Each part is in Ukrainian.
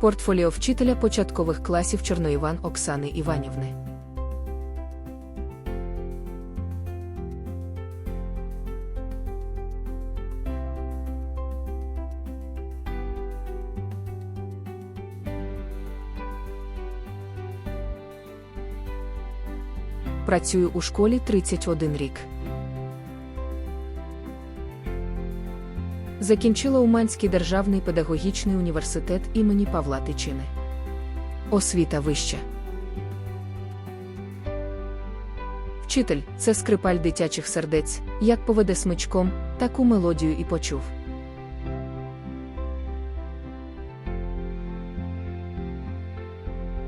Портфоліо вчителя початкових класів Чорноїван Оксани Іванівни. Працюю у школі 31 рік. Закінчила Уманський державний педагогічний університет імені Павла Тичини. Освіта вища. Вчитель це скрипаль дитячих сердець, як поведе смичком, таку мелодію і почув.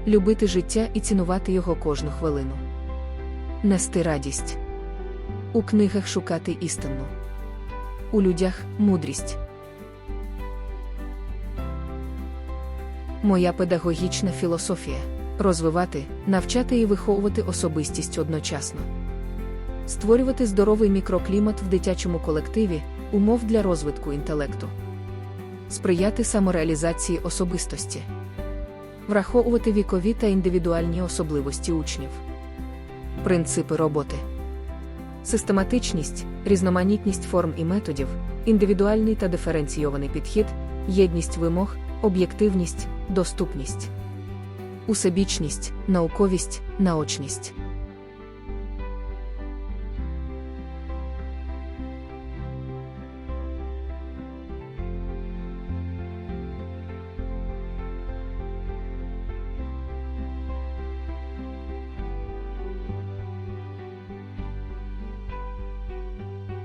Любити життя і цінувати його кожну хвилину. Нести радість. У книгах шукати істину. У людях мудрість. Моя педагогічна філософія розвивати, навчати і виховувати особистість одночасно, створювати здоровий мікроклімат в дитячому колективі, умов для розвитку інтелекту, сприяти самореалізації особистості, враховувати вікові та індивідуальні особливості учнів, принципи роботи. Систематичність, різноманітність форм і методів, індивідуальний та диференційований підхід, єдність вимог, об'єктивність, доступність, усебічність, науковість, наочність.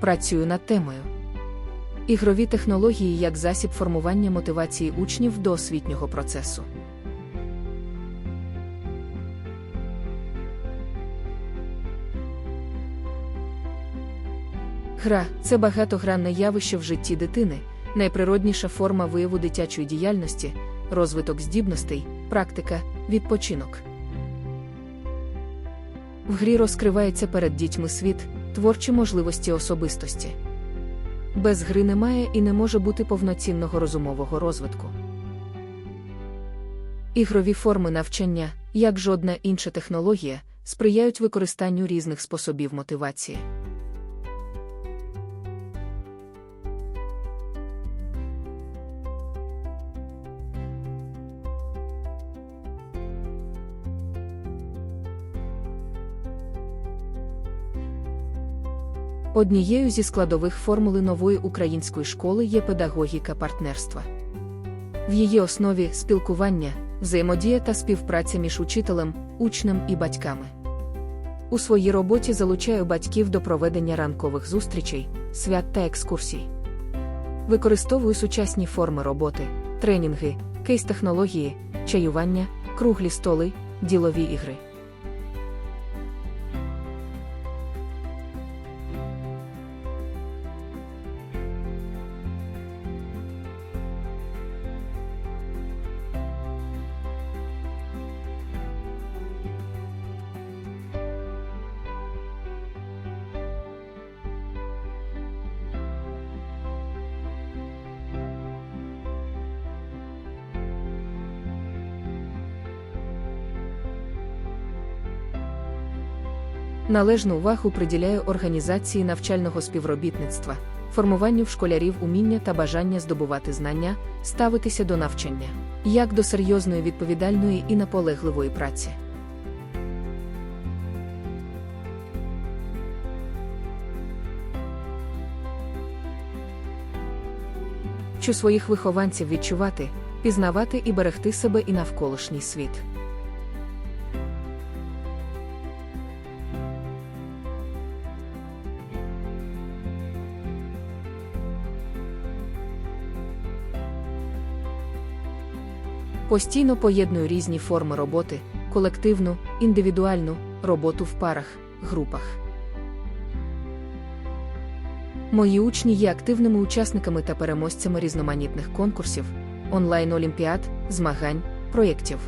Працюю над темою. Ігрові технології як засіб формування мотивації учнів до освітнього процесу. Гра це багатогранне явище в житті дитини, найприродніша форма вияву дитячої діяльності, розвиток здібностей, практика, відпочинок. В грі розкривається перед дітьми світ, творчі можливості особистості. Без гри немає і не може бути повноцінного розумового розвитку. Ігрові форми навчання, як жодна інша технологія, сприяють використанню різних способів мотивації. Однією зі складових формули нової української школи є педагогіка партнерства. В її основі спілкування, взаємодія та співпраця між учителем, учнем і батьками. У своїй роботі залучаю батьків до проведення ранкових зустрічей, свят та екскурсій. Використовую сучасні форми роботи, тренінги, кейс-технології, чаювання, круглі столи, ділові ігри. Належну увагу приділяю організації навчального співробітництва, формуванню в школярів уміння та бажання здобувати знання, ставитися до навчання, як до серйозної відповідальної і наполегливої праці. Вчу своїх вихованців відчувати, пізнавати і берегти себе і навколишній світ. Постійно поєдную різні форми роботи, колективну, індивідуальну, роботу в парах, групах. Мої учні є активними учасниками та переможцями різноманітних конкурсів, онлайн-олімпіад, змагань, проєктів.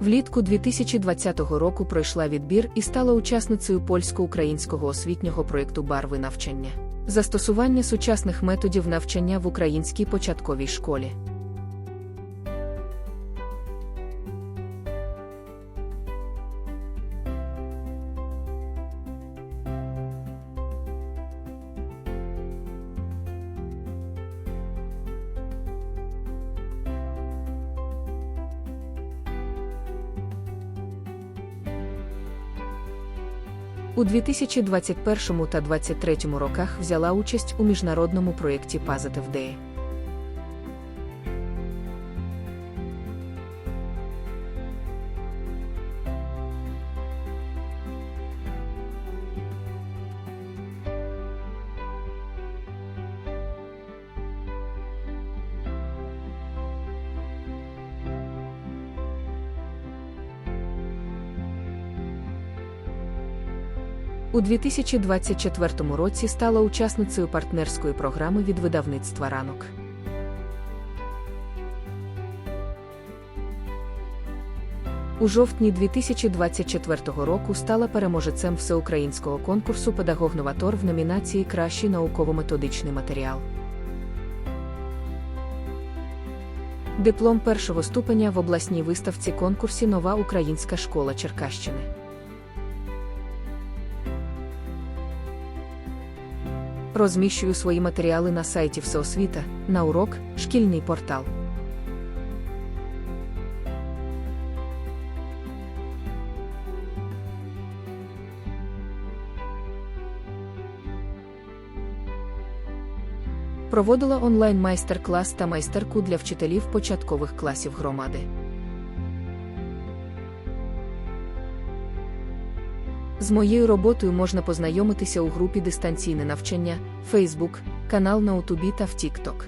Влітку 2020 року пройшла відбір і стала учасницею польсько-українського освітнього проєкту Барви навчання. Застосування сучасних методів навчання в українській початковій школі. У 2021 та 2023 роках взяла участь у міжнародному проєкті Positive Day. У 2024 році стала учасницею партнерської програми від видавництва ранок. У жовтні 2024 року стала переможецем всеукраїнського конкурсу Педагог-новатор в номінації Кращий науково-методичний матеріал. Диплом першого ступеня в обласній виставці конкурсі Нова українська школа Черкащини. Розміщую свої матеріали на сайті Всеосвіта, на урок, шкільний портал. Проводила онлайн майстер-клас та майстерку для вчителів початкових класів громади. З моєю роботою можна познайомитися у групі дистанційне навчання, Facebook, канал на Ютубі та в TikTok.